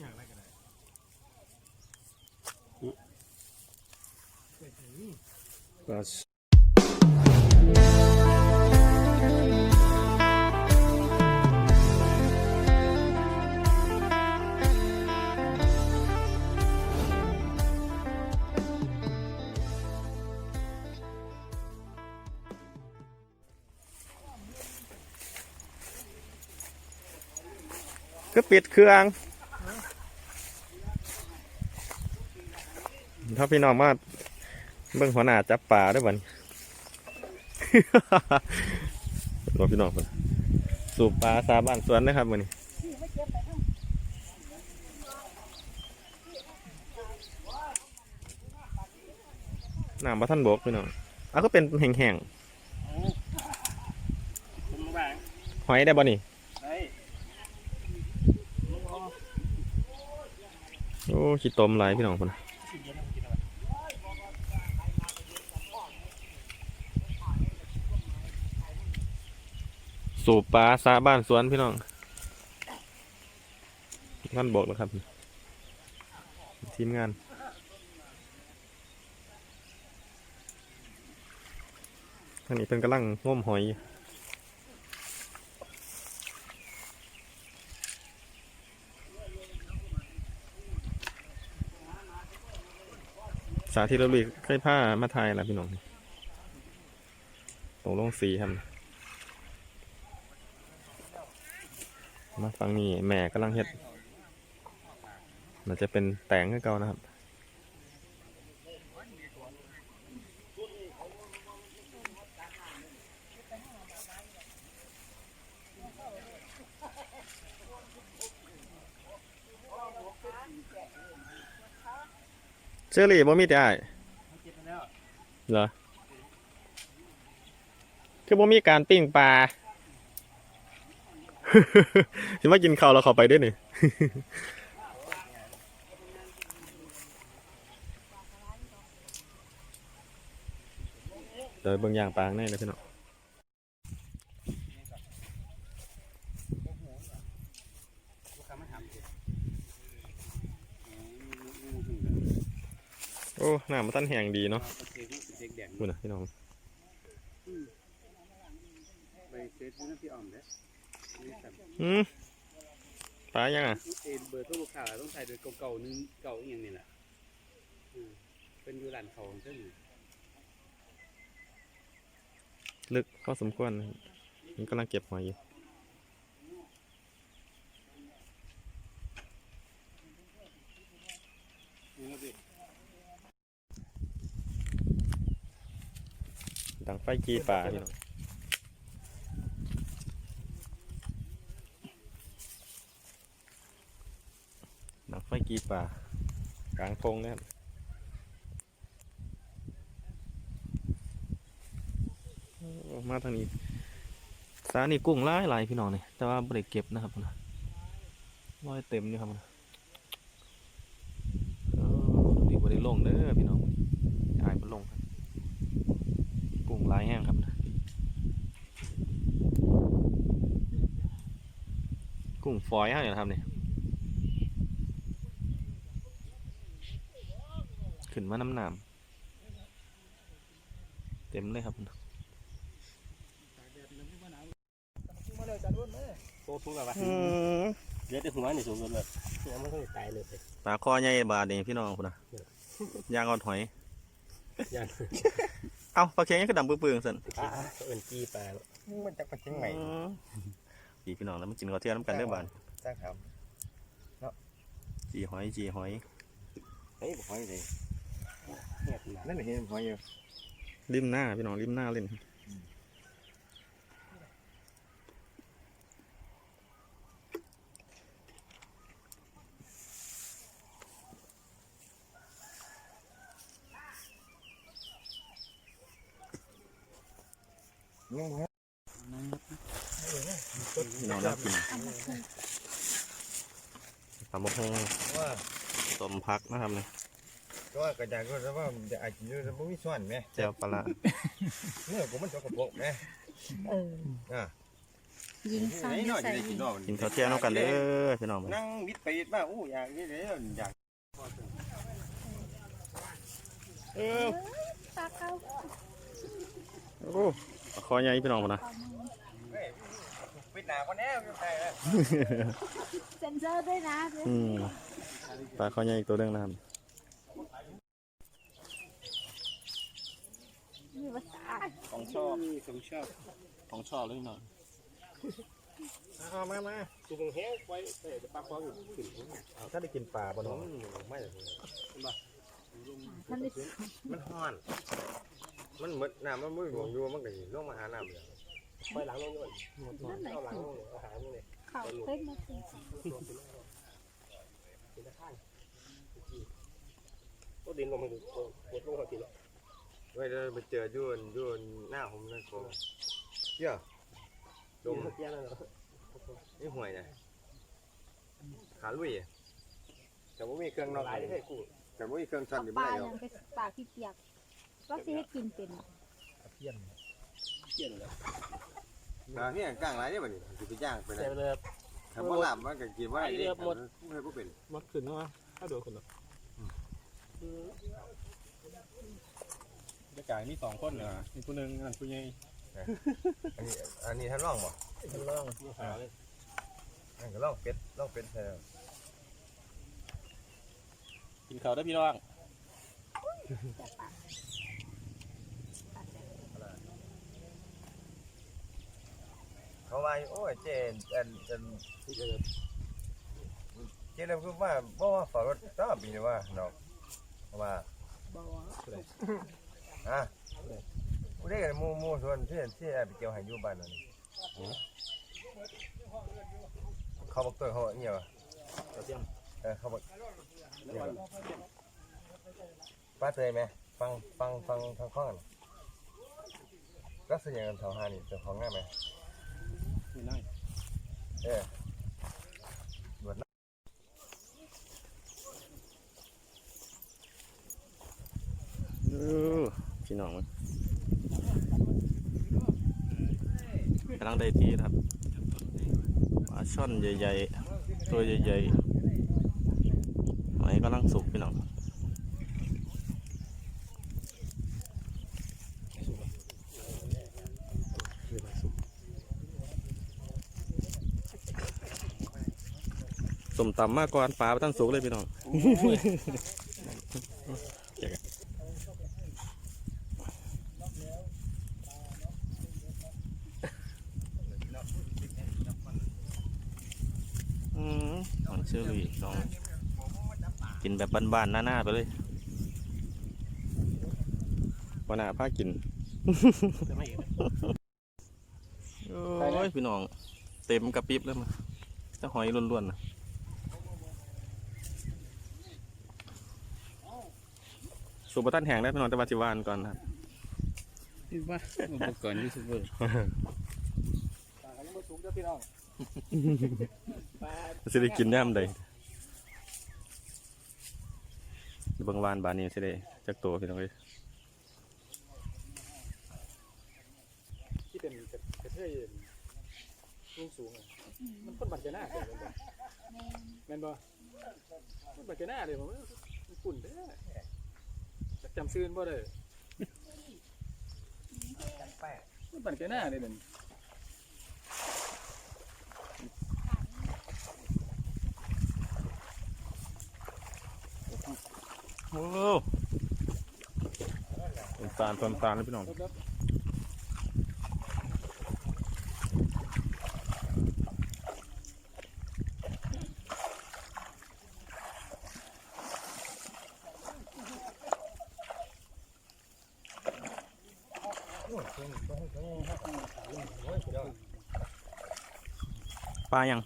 อย่างไรก็ได้ก็ก็ปิดเครื่อง ถ้าพี่น้องมาเบิ่งหัวหน้าจับปลาด้วยบัดนรอพี่น้องเพิ่นสูบปลาสาบ้านสวนนะครับมื้อนี้น้ำบ่ทันบกพี่น้องอะก็เป็นแห้งคุณมาบ้างๆหอยได้บ่นี่ได้โอ้ขี้ตมหลายพี่น้องพุ่น สูบปลาสาบ้านสวนพี่น้องท่านบอกแล้วครับ ทีมงานทางนี้เป็นกำลังง่มหอยสาธิตเราลุยเคยผ้ามาไทยแล้วพี่น้องตรงลงสีครับ มาฟังนี่แม่กำลังเฮ็ด มันจะเป็นแตงให้เก่านะครับ เชอรี่บ่มีแต่อ้ายเก็บได้เหรอ คือบ่มีการปิ้งปลา สิมากินข้าวแล้วเข้าไปด้วยนี่เดี๋ยวเบิ่งอย่างปางในเลยพี่น้องโอ้หน้ำมันตั้นแห้งดีเนาะคุณนะพี่น้องไปเซ็ตน้ำพี่อ่อมเด้ อืมปลายังอะเอ็นเบอร์โทรลูกค้าต้องใส่โดยเก่าๆนึงเก่าอย่างนี้แหละเป็นอยู่ร้านเขาซึ่งลึกเข้าสมควรนะครับมันกำลังเก็บหอยอยู่นี่นะพี่ดังไฟกีปลาพี่น้องดังไฟ กีปลากลางพงนะครับมาทางนี้สานี่กุ้งหลายหลายพี่น้องเนี่ยแต่ว่าบริเก็บนะครับนะร้อยเต็มนี่ครับนะดีบริลงเด้อพี่น้องยายบริลงครับกุ้งลายแห้งครับกุ้งฝอยฮะเนี่ยนะครับเนี่ย ขึ้นมาน้ำหนามเต็มเลยครับโตสูงกับว่าเดี๋ยวจะหัวนี่สูงกันเลยเนี่ยมันต้องตายเลยปลาคอใหญ่บาทนี่พี่น้องคุณนะยางอ่อนหอยยันเอ้าปลาเค็งยังก็ดำปื้อๆสันอ่าเอินจี้ปลามันจะไปทิ้งใหม่อืมพี่พี่น้องแล้วมากินข้าวเที่ยงน้ำกันเด้อบานจ้าครับจีหอยจีหอยเฮ้ยบอกให้เลย นั่นเห็นหอยอยู่ริมหน้าพี่น้องริมหน้าเล่นยังไงพี่น้องน่ากินตำมะฮงว่าต้มพักนะครับเนี่ย ก็ว่ากระจายก็จะว่าจะอาจจะจะไม่มีส่วนไหมเจียวปลาร้าเนื้อกูมันสกปรกไหมอ่ายิงซ่อนไหนอหน่ยู่อยใส่จะได้กิยินงเนาะกินข้าวเที่ยงน้ำกันเด้อพี่น้องนั่งวิทย์ไปวิทย์มาอู้อยากนี่เด้ออยากเออปลาเข้าโอ้คอใหญ่พี่น้องพุ่นนะเฮ้ยวิทย์หนาคนแน่อยู่ไทยนะเซนเซอร์ด้วยนะอืมปลาคอใหญ่อีกตัวหนึงนะครับ มีภาษา ของชอบของชอบของชอบเลยพี่น้องเอามามาสูงแห้งไว้แต่ปลาคว้าอยู่ขึ้นถ้าได้กินปลาบ่เนาะไม่ท่านได้มันฮ้อน มันหมดน้ำมันมือหลวงอยู่มันก็สิลงมาหาน้ำเลยไปหลังลงด้วยนั่นไหนเอาหลังลงอาหารพวกนี้เขาเพิ่มมาสิตะข้างก็ดินลงมาดูกดลงหัวกินแล้ว ไว้เดี๋ยวไปเจออยู่อันอยู่อันหน้าผมนั่นก็เที่ยวลลงงเที่ยงนั่นเหรอนี่ห่วยนะขาลุยอะแต่ว่ามีเครื่องนอกหลายได้กูแต่ว่ามีเครื่องช็อตอยู่ปไม่ลาได้หรยัอกงเป็นปลาขี้เกียจก็สิให้กินเป็นเที่ยงเลยปลาเนี่ยกลางหลายเนี่ยบัดนี้สิไปย่างไปใส่นะเลยถ้าบ่ลาบมันก็กินบ่ได้เด้บ่เคยบ่เป็น มัดขึ้นเนาะถ้าโดนคนเนาะ จะจ่ายมีสองคนเหรอมีผู้หนึงนั่นผู้ใหญ่อันนี้อันนี้ท่านลองบ่ล่องขาวเลยอันก็ลองเป็ดลองเป็ดใช่กินข้าวได้อพี่น้องเขาว่าโอ้ยเจนอันอันเจนแล้วคือว่าบ่ว่าฝารถต้อปีนี่ว่าเนาะว่าบ่ อะกูได้กันหมู่หมู่ส่วนที่ที่ไอ้ไปเกี่ยวให้อยู่บ้านนั่นเขาบอกตัวเขาเงียบเที่ยงเออเขาบอกเงียบป้าเตยไหมฟังฟังฟังทางข้องกันก็เสียงกันเท่าหานี่เจ้าของง่ายไหมไม่นั่งเออเออ พี่น้องมันกำลังได้ทีครับปลาช่อนใหญ่ๆ ตัวใหญ่ๆหอยกำลังสุกพี่น้องสมตำมากกว่าปลาไปตั้งสุกเลยพี่น้อง อืมหอยเชอรี่ลองกิน แบบบ้านๆหน้าๆไปเลยวันหน้าพากินจะไม่เห็นโอ้ยพี่น้อง เต็มกระปิบเลยมาจะหอยล้วนๆนะสูบตันแห้งได้พี่น้องแต่ว่าจิวานก่อนนะครับพี่ว่าอุปกรณ์ยูทูบเบอร์ปลายังไม่สูงเจ้าพี่น้องปลาสิได้กินย่ำใด เบางวานบานนี้สิได้จักตัวพี่น้องเอ้ยที่เป็นกระเทยสูงสูงมันคนบัดจะหน้าเกินไปแม่นบ่คนบัดจะหน้าเลยผมว่ามันปุ่นเด้อจักจำซื่นบ่เลยมันบัดจะหน้าเลยนั่น โอ้ต้นตาลต้นตาลเลยพี่น้องรถปลายัง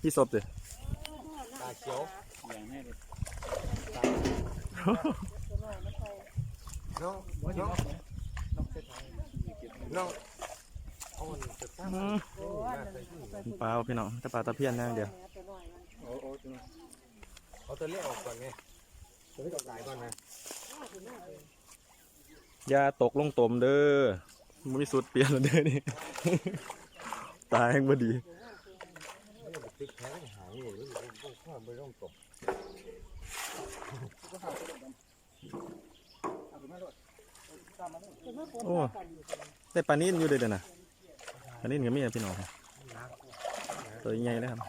พี่ศพเลยตาเขียวอย่างแน่เลย น้องว่าจะน้องนอกเส้นทางน้องเอาอันจะตั้งอืมปลาพี่น้องแต่ปลาตะเพียนอย่างเดียวโอ้โอ้จังเอาตัวเล็กออกก่อนไงตัวเล็กออกสายก่อนนะอย่าตกลงตมเด้อมันมีสุดเปลี่ยนแล้วเด้อนี่ตาแห่งบ่ดีตึกแท้หายนี่รู้ข้อไม่ต้องตกก็หาไปกันเอาไปมาโลดตามมาเลย โอ้ได้ปลานิ่นอยู่เด้อเด้อนะปลานิ่นก็มีนะพี่น้องตัวใหญ่เลยครับ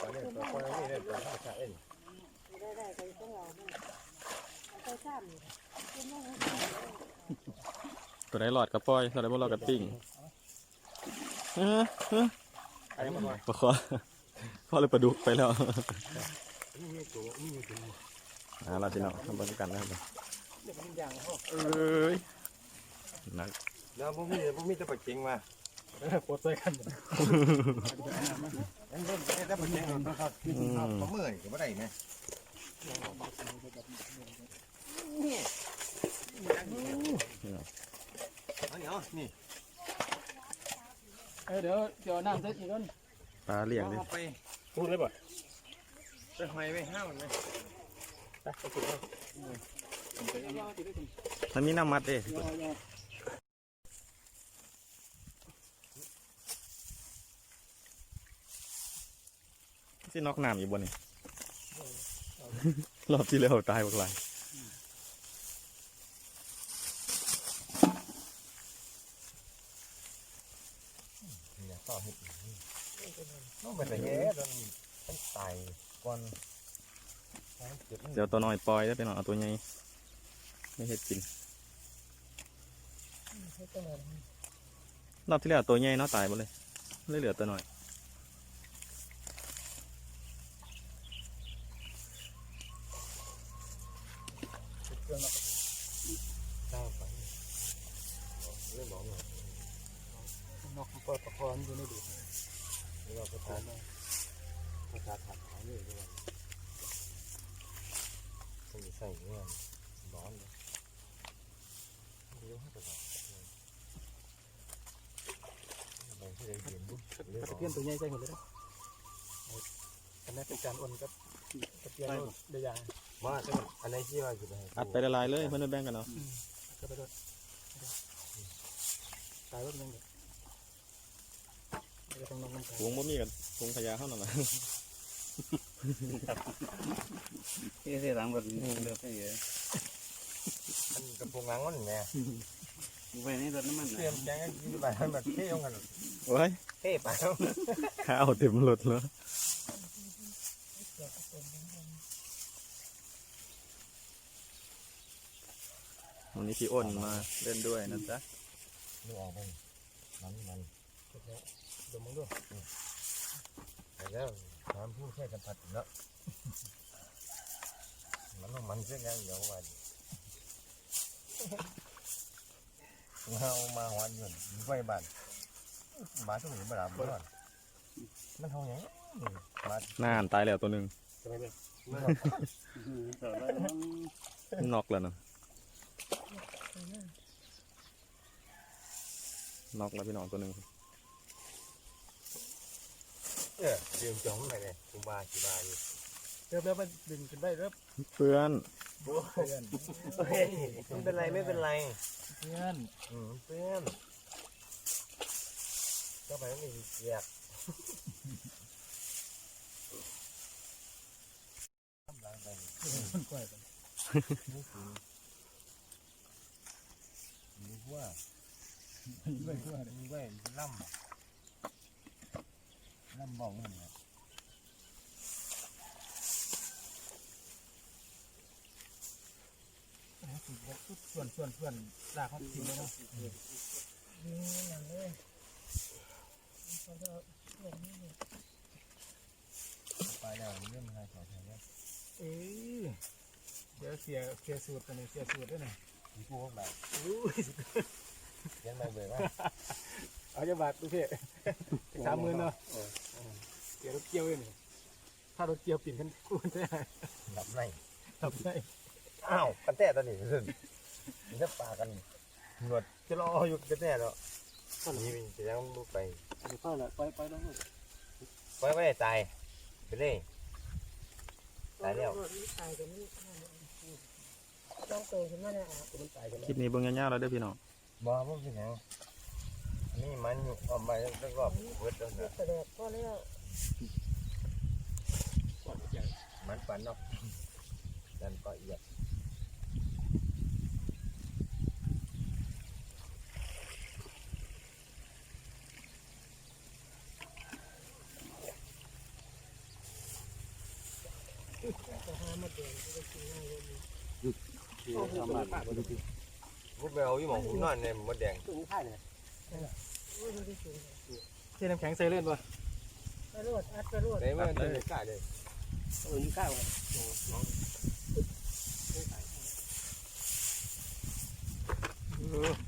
ตอนนี้ตัวคนนี้เนี่ยตัวข้าวชาเอ็นตัวไหนหลอดกับปล่อยตัวไหนบ่หลอดกับปิ้งเออเออไอ้มาบ่อยปลาคอ พอเลยปลาดุกไปแล้วนี่ตัวนี่ตัวอ่าเราพี่น้องทำบรรยากาศนะครับเด็กมันอย่างเขาเอ้ยหนักแล้วพวกมีพวกมีแต่ปลาเจงมาเออปวดใจกันอันนี้แต่ปลาเจงนะครับปลาเมื่อยก็ไม่ได้ไหมอันนี้อ๋อนี่เออเดี๋ยวเดี๋ยวน้ำเสร็จอีกก่อน ปลาเลี้ยงดิเอาไปพูดเลยบ่ไปหอยไปห้ามันไหมไปกินเอาไปกินได้นมันมีน้ำมัดเด้ยอยอสินอกน้ำอยู่บนนี่รอบที่แล้วตายหลายเนี่ยต่อให้ต้องเป็นอะไรเงี้ยต้องต้องตาย ก่อนเจ็บเดี๋ยวตัวน้อยปล่อยแล้วไปหน่อยเอาตัวใหญ่ไม่เห็ดกินรอบที่แล้วตัวใหญ่เนาะตายหมดเลยเลยเหลือตัวน้อยข้าวไปเรื่องบอกเลยนอกเปิดประคอนอยู่นี่ดิเรื่องประธาน ประธานถัดเขาเนี่ยด้วยต้องใส่เงี้ยร้อนเลยเรื่องให้ตลอดบางที่ได้ยินบุ๊ตะเพียนตัวใหญ่ใจหมดเลยนะอันนั้เป็นการอ่อนกับตะเพียนเดียางว่าอันไหนที่ว่าจะไปอัดไปละลายเลยเพื่อนแบ่งกันเนาะก็ไปด้วยตายรถยังเด็กจะต้องนอนกันวงบ่มีกับวงพญา เอยละเฮ้ยหลังแบบนี้เลือกให้เยอะอันกระโปรงงางมันไงไปนี่รถน้ำมันเตรียมแกงกินไปให้แบบเท่ยงกันโอ้ยเท่ไปแล้วข้าวเต็มรถแล้ววันนี้พี่อ้นมาเล่นด้วยนะจ๊ะนี่ออกไปมันมันดี๋ยวมึงด้วยแล้ว ถามผู้ใช้กันผัดเนาะมันต้องมันเส้นยังเดี๋ยววันมามาหวานอยู่ไฟบ้านมาต้องเห็นบ้านบ้านมันเท่าอย่างมาน่านตายแล้วตัวหนึ่งจะไปเลยต่อแล้วน็อกแล้วนะน็อกแล้วพี่น้องตัวหนึ่ง เออเดี๋ยวจ้องไปเลยคุณบาสิบาอยู่เริ่มเริ่มไปดึงขึ้นได้เริ่มเพื่อนเพื่อนไม่เป็นไรไม่เป็นไรเพื่อนอืมเพื่อนก็ไปไม่มีเกียกทำร้ายไปคนก่อยไปนี่คือมีว่าไม่เพื่อนมีไว้ล่ำ ล่ำบ่อกมันเนี่ยส่วนส่วนส่วนลากเขาทิ้งเลยเนาะนี่อย่างเลยเขาจะเรียนี่ไปแล้วเรื่องอะไรต่อไปเนี่ยเอ้ยเดี๋ยวเสียเสียสูตรกันเลยเสียสูตรด้วยนะมีพวกแบบอุ้ยเลี้ยงมาเบื่อว่า เอาจะบาทดูเพ่สามหมื่นเนาะเสียรถเกี่ยวเลยนี่ถ้ารถเกี่ยวปิ่นกันคู่กันได้หลับในทำได้อ้าวกันแต้ตอนนี้ขึ้นมันจะปากันหนวดจะรออยู่กันแต้แล้วตอนนี้มันจะยังลุกไปอันนี้ก็แหละไปไปแล้วไว้ไม่ได้ตายไปเลยตายแล้วต้องโตขึ้นมาแล้วมันตายกันคลิปนี้เบิ่งยาวๆแล้วเด้อพี่น้องบ่บ่เป็นหยังอั นนี่มันอยู่เออกมาแล้วก็เบิดแล้วนะแสดงก็แล้วก่อนใหญ่มันปันเนาะดันก็เอียดทำมาปากบ่ดีกูไปเอาอยู่หมองผมนอนในมดแดงตรงข้างเนี่ย เทน้ำแข็งใส่เล่นบ่ไปรวดอัดไปรวดในมันจะได้กล้าเลยเออนี่ข้าวเออ